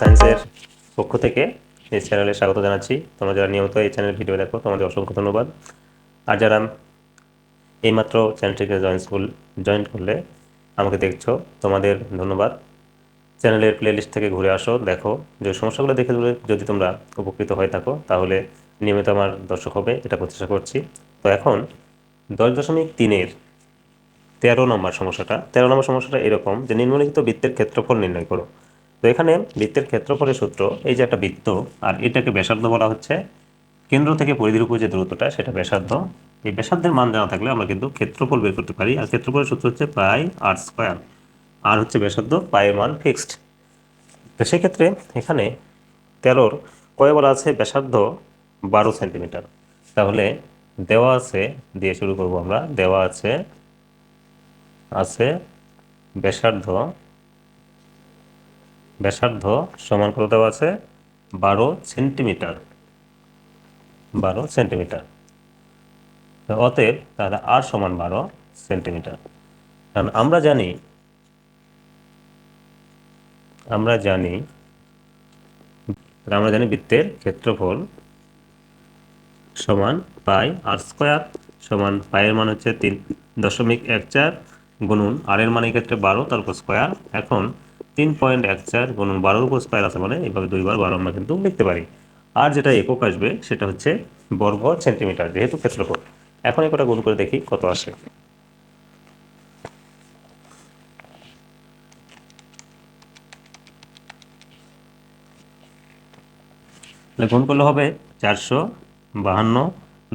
সায়েন্সের পক্ষ থেকে এই চ্যানেলে স্বাগত জানাচ্ছি। তোমরা যারা নিয়মিত এই চ্যানেল ভিডিও দেখো, তোমাদের অসংখ্য ধন্যবাদ। আর যারা এইমাত্র চ্যানেলটিকে জয়েন জয়েন করলে আমাকে দেখছ, তোমাদের ধন্যবাদ। চ্যানেলের প্লেলিস্ট থেকে ঘুরে আসো, দেখো যে সমস্যাগুলো দেখে যদি তোমরা উপকৃত হয়ে থাকো, তাহলে নিয়মিত আমার দর্শক হবে, এটা প্রচেষ্টা করছি। তো এখন দশ দশমিক তিনের তেরো নম্বর সমস্যাটা, তেরো নম্বর সমস্যাটা এরকম যে নিম্নলিখিত বৃত্তের ক্ষেত্রফল নির্ণয় করো। তো এখানে বৃত্তের ক্ষেত্রফলের সূত্র, এই যে একটা বৃত্ত, আর এটাকে ব্যাসার্ধ বলা হচ্ছে, কেন্দ্র থেকে পরিধির উপর যে দূরত্বটা, সেটা ব্যাসার্ধ। এই ব্যাসার্ধের মান জানা থাকলে আমরা কিন্তু ক্ষেত্রফল বের করতে পারি, আর ক্ষেত্রফলের সূত্র হচ্ছে পাই আর স্কোয়ার। আর হচ্ছে ব্যাসার্ধ পায়ের মান ফিক্সড। তো সেক্ষেত্রে এখানে তেরোর কয়ে বলা আছে ব্যাসার্ধ বারো সেন্টিমিটার। তাহলে দেওয়া আছে, দিয়ে শুরু করব আমরা, দেওয়া আছে আছে ব্যাসার্ধ ব্যাসার্ধ সমান কত দেওয়া আছে? বারো সেন্টিমিটার। বারো সেন্টিমিটার। অতএব তাহলে আর সমান বারো সেন্টিমিটার। কারণ আমরা জানি আমরা জানি আমরা জানি বৃত্তের ক্ষেত্রফল সমান পাই আর স্কোয়ার সমান পায়ের মান হচ্ছে তিন দশমিক এক চার গুণুন আর এর মানে এক্ষেত্রে বারো, তার উপর স্কোয়ার এখন তিন পয়েন্ট এক চার গুণুন বারোর উপর স্কোয়ার আছে মানে এইভাবে দুইবার বারো আমরা কিন্তু লিখতে পারি। আর যেটা একক আসবে, সেটা হচ্ছে বর্গ সেন্টিমিটার যেহেতু ক্ষেত্রফল। এখন একটা গুণ করে দেখি কত আসে। গুণ করলে হবে চারশো বাহান্ন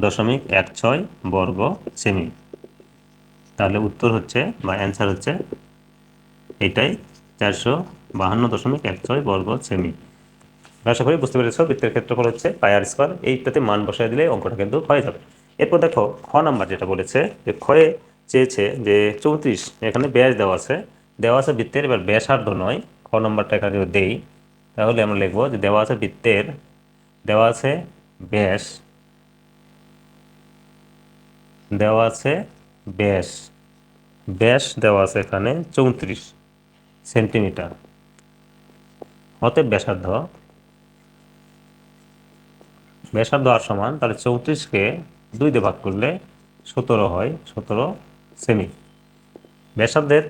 দশমিক এক ছয় বর্গ সেমি। তাহলে উত্তর হচ্ছে বা অ্যান্সার হচ্ছে এটাই চারশো বাহান্ন দশমিক এক ছয় বর্গ সেমি। আশা করি বুঝতে পেরেছ, বৃত্তের ক্ষেত্রফল হচ্ছে পায়ার স্কোয়ার। এইটাতে মান বসায় দিলে অঙ্কটা কিন্তু হয়ে যাবে। এরপর দেখো, খ নাম্বার যেটা বলেছে, যে ক্ষয়ে চেয়েছে যে চৌত্রিশ, এখানে ব্যাস দেওয়া আছে। দেওয়া আছে বৃত্তের, এবার ব্যাসার্ধ নয়, খ নাম্বারটা এখানে যদি দেই, তাহলে আমরা লিখব যে দেওয়া আছে বৃত্তের, দেওয়া আছে ব্যাস, দেওয়া আছে ব্যাস। ব্যাস দেওয়া আছে এখানে চৌত্রিশ সেন্টিমিটার। অতএব ব্যাসার্ধ। ব্যাসার্ধ আর সমান, তাহলে চৌত্রিশকে দুই দিয়ে ভাগ করলে সতেরো হয়, সতেরো সেমি। ব্যাসার্ধের,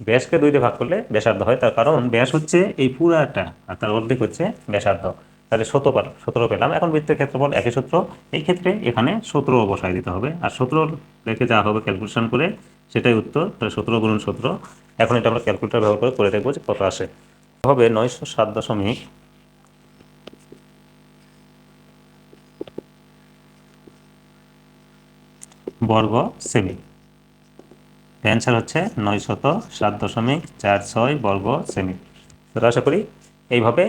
ব্যাসকে দুই দিয়ে ভাগ করলে ব্যাসার্ধ হয়, তার কারণ ব্যাস হচ্ছে এই পুরাটা, আর তার অর্ধেক হচ্ছে ব্যাসার্ধ। তাহলে সতেরো পেলাম সতেরো পেলাম। এখন বৃত্তের ক্ষেত্রফল একই সূত্র। এই ক্ষেত্রে এখানে সতেরো বসায় দিতে হবে। আর সতেরো রেখে যা হবে ক্যালকুলেশন করে সেটাই উত্তর। তাহলে সতেরো গুণন সতেরো। এখন এটা আমরা ক্যালকুলেটার ব্যবহার করে করে দেখব যে কত আসে। হবে নয়শো সাত দশমিক বর্গ সেমি। অ্যান্সার হচ্ছে নয় শত সাত দশমিক চার ছয় বর্গ সেমি। তো আশা করি এইভাবে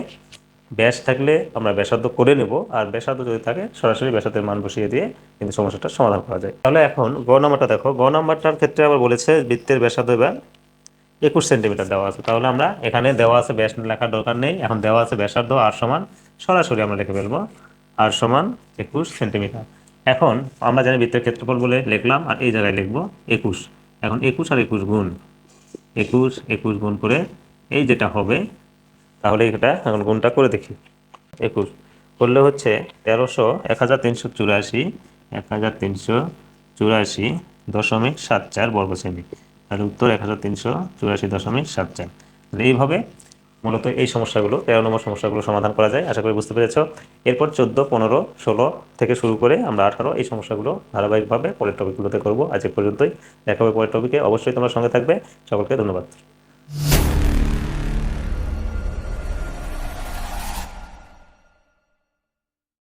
ব্যাস থাকলে আমরা ব্যাসার্ধ করে নেব, আর ব্যাসার্ধ যদি থাকে, সরাসরি ব্যাসার্ধের মান বসিয়ে দিয়ে কিন্তু সমস্যাটার সমাধান করা যায়। তাহলে এখন গ নাম্বারটা দেখো। গ নাম্বারটার ক্ষেত্রে আবার বলেছে বৃত্তের ব্যাসার্ধ এবার একুশ সেন্টিমিটার দেওয়া আছে। তাহলে আমরা এখানে দেওয়া আছে ব্যাস লেখার দরকার নেই। এখন দেওয়া আছে ব্যাসার্ধ আর সমান, সরাসরি আমরা লিখে ফেলব। আর সমান একুশ সেন্টিমিটার। এখন আমরা জানি বৃত্তের ক্ষেত্রফল বলে লিখলাম, আর এই জায়গায় লিখব একুশ। এখন একুশ আর একুশ গুণ। একুশ একুশ গুণ করে এই যেটা হবে তাহলে এটা এখন গুণটা করে দেখি। একুশ। করলে হচ্ছে তেরোশো এক হাজার তিনশো চুরাশি এক হাজার তিনশো চুরাশি দশমিক সাত চার বর্গ সেমি তাহলে উত্তর এক হাজার তিনশো চুরাশি দশমিক সাত চার। তাহলে এইভাবে মূলত এই সমস্যাগুলো, তেরো নম্বর সমস্যাগুলো সমাধান করা যায়। আশা করি বুঝতে পেরেছ। এরপর চোদ্দ, পনেরো, ষোলো থেকে শুরু করে আমরা আঠারো এই সমস্যাগুলো ধারাবাহিকভাবে পরের টপিকগুলোতে করব। আজ পর্যন্তই। দেখা হবে পরের টপিকে অবশ্যই তোমার সঙ্গে থাকবে। সকলকে ধন্যবাদ।